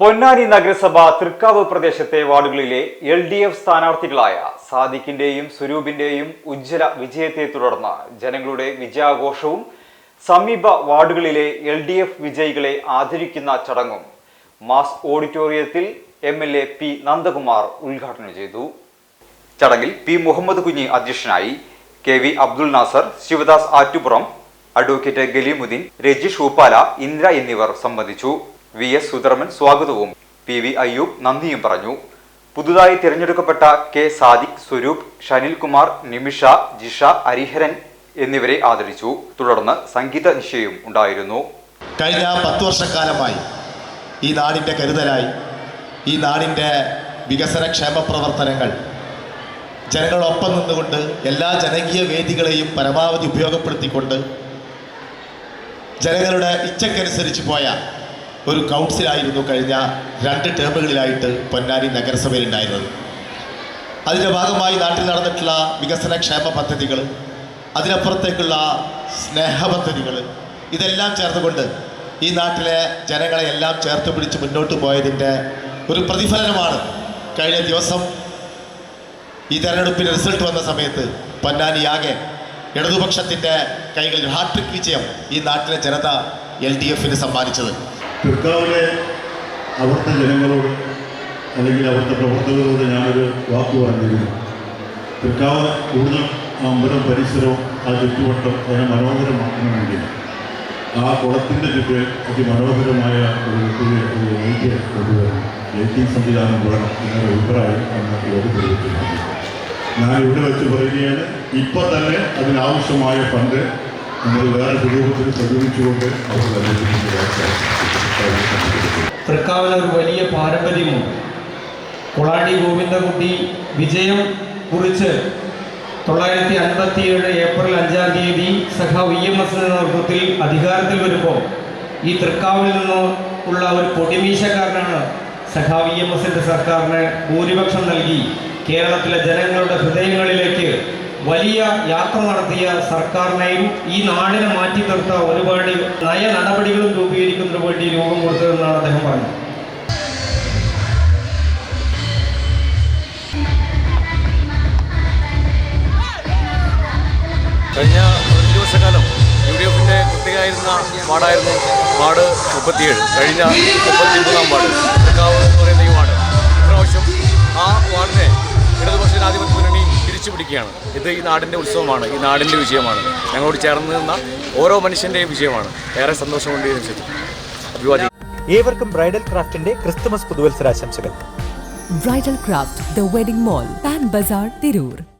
പൊന്നാനി നഗരസഭ തൃക്കാവ് പ്രദേശത്തെ വാർഡുകളിലെ എൽ ഡി എഫ് സ്ഥാനാർത്ഥികളായ സാദിഖിന്റെയും സ്വരൂപിന്റെയും ഉജ്ജ്വല വിജയത്തെ തുടർന്ന് ജനങ്ങളുടെ വിജയാഘോഷവും സമീപ വാർഡുകളിലെ എൽ ഡി എഫ് വിജയികളെ ആദരിക്കുന്ന ചടങ്ങും മാസ് ഓഡിറ്റോറിയത്തിൽ M L A P Nandakumar ഉദ്ഘാടനം ചെയ്തു. ചടങ്ങിൽ പി മുഹമ്മദ് കുഞ്ഞി അധ്യക്ഷനായി K V Abdul Nasar Sivadas Attupuram advocate Galeemuddin Rajeesh Uppala Indra എന്നിവർ സംബന്ധിച്ചു. വി എസ് സുധർമൻ സ്വാഗതവും. പി വി അയ്യൂബ് നന്ദിയും പറഞ്ഞു. പുതുതായി തിരഞ്ഞെടുക്കപ്പെട്ട കെ സാദിഖ് സ്വരൂപ് ഷനിൽകുമാർ നിമിഷ ജിഷ ഹരിഹരൻ എന്നിവരെ ആദരിച്ചു. തുടർന്ന് സംഗീത നിശ്ചയം ഉണ്ടായിരുന്നു. കഴിഞ്ഞ പത്ത് വർഷക്കാലമായി ഈ നാടിന്റെ കരുതലായി ഈ നാടിന്റെ വികസന ക്ഷേമ പ്രവർത്തനങ്ങൾ ജനങ്ങളൊപ്പം നിന്നുകൊണ്ട് എല്ലാ ജനകീയ വേദികളെയും പരമാവധി ഉപയോഗപ്പെടുത്തിക്കൊണ്ട് ജനങ്ങളുടെ ഇച്ഛക്കനുസരിച്ച് പോയ ഒരു കൗൺസിലായിരുന്നു കഴിഞ്ഞ രണ്ട് ടേമുകളിലായിട്ട് പൊന്നാനി നഗരസഭയിൽ ഉണ്ടായിരുന്നത് അതിന്റെ ഭാഗമായി നാട്ടിൽ നടന്നിട്ടുള്ള വികസന ക്ഷേമ പദ്ധതികൾ അതിനപ്പുറത്തേക്കുള്ള സ്നേഹ പദ്ധതികൾ ഇതെല്ലാം ചേർത്തുകൊണ്ട് ഈ നാട്ടിലെ ജനങ്ങളെ എല്ലാം ചേർത്ത് പിടിച്ച് മുന്നോട്ട് പോയതിന്റെ ഒരു പ്രതിഫലനമാണ് കഴിഞ്ഞ ദിവസം ഈ തെരഞ്ഞെടുപ്പിന്റെ റിസൾട്ട് വന്ന സമയത്ത് പൊന്നാനിയാകെ ഇടതുപക്ഷത്തിന്റെ കൈകളിൽ ഹാട്രിക് വിജയം ഈ നാട്ടിലെ ജനത എൽ ഡി എഫിന് സമ്മാനിച്ചത്. തൃക്കാവിലെ അവിടുത്തെ ജനങ്ങളോട് അല്ലെങ്കിൽ അവിടുത്തെ പ്രവർത്തകരോട് ഞാനൊരു വാക്ക് പറഞ്ഞിരുന്നു. തൃക്കാവ് കൂടുതൽ ആ അമ്പലം പരിസരവും ആ ചുറ്റുവട്ടം അതിനെ മനോഹരമാക്കണമെങ്കിൽ ആ കുളത്തിന്റെ ചുറ്റും അതിമനോഹരമായ ഒരു ലൈറ്റ് കൊണ്ടുവരണം ലൈറ്റിംഗ് സംവിധാനം വേണം എന്നൊരു അഭിപ്രായം അന്ന് യോഗ ഞാൻ ഇവിടെ വെച്ച് പറയുകയാണ് ഇപ്പം തന്നെ അതിനാവശ്യമായ ഫണ്ട് നമ്മൾ നൽകിയിട്ടുണ്ട് ഒരു വലിയ പാരമ്പര്യമുണ്ട്. കൊളാടി ഗോവിന്ദകുട്ടി വിജയം കുറിച്ച് തൊള്ളായിരത്തി അൻപത്തിയേഴ് ഏപ്രിൽ അഞ്ചാം തീയതി സഖ വി എം എസ് നേതൃത്വത്തിൽ അധികാരത്തിൽ വരുമ്പോൾ ഈ തൃക്കാവിൽ നിന്ന് ഉള്ള ഒരു പൊടിമീശക്കാരനാണ് സഖ വി എം എസിന്റെ സർക്കാരിന് ഭൂരിപക്ഷം നൽകി കേരളത്തിലെ ജനങ്ങളുടെ ഹൃദയങ്ങളിലേക്ക് വലിയ യാത്ര നടത്തിയ സർക്കാരിനെയും ഈ നാടിനെ മാറ്റി നിർത്ത ഒരുപാട് നയ നടപടികളും രൂപീകരിക്കുന്നതിന് വേണ്ടി രൂപം കൊടുത്തതെന്നാണ് അദ്ദേഹം പറഞ്ഞത്. കഴിഞ്ഞ ഒരു വർഷക്കാലം യു ഡി എഫിന്റെ കുട്ടിയായിരുന്ന വാർഡായിരുന്നു വാർഡ് മുപ്പത്തിയേഴ്. കഴിഞ്ഞ മുപ്പത്തി മൂന്നാം വാർഡ് എന്ന് പറയുന്ന ഈ വാർഡ്. ഇപ്രാവശ്യം ആ വാർഡിനെ തിരിച്ചു പിടിക്കുകയാണ്. ഇത് ഈ നാടിന്റെ ഉത്സവമാണ് ഈ നാടിന്റെ വിജയമാണ്. ഞങ്ങളോട് ചേർന്ന് നിന്ന ഓരോ മനുഷ്യന്റെയും വിജയമാണ്. ഏറെ സന്തോഷമുണ്ട് ഈ നിമിഷത്തിൽ അഭിവാദ്യം. ഏവർക്കും ബ്രൈഡൽ ക്രാഫ്റ്റിന്റെ Christmas പുതുവത്സരാശംസകൾ. Bridal craft the wedding mall Pan Bazar Tirur.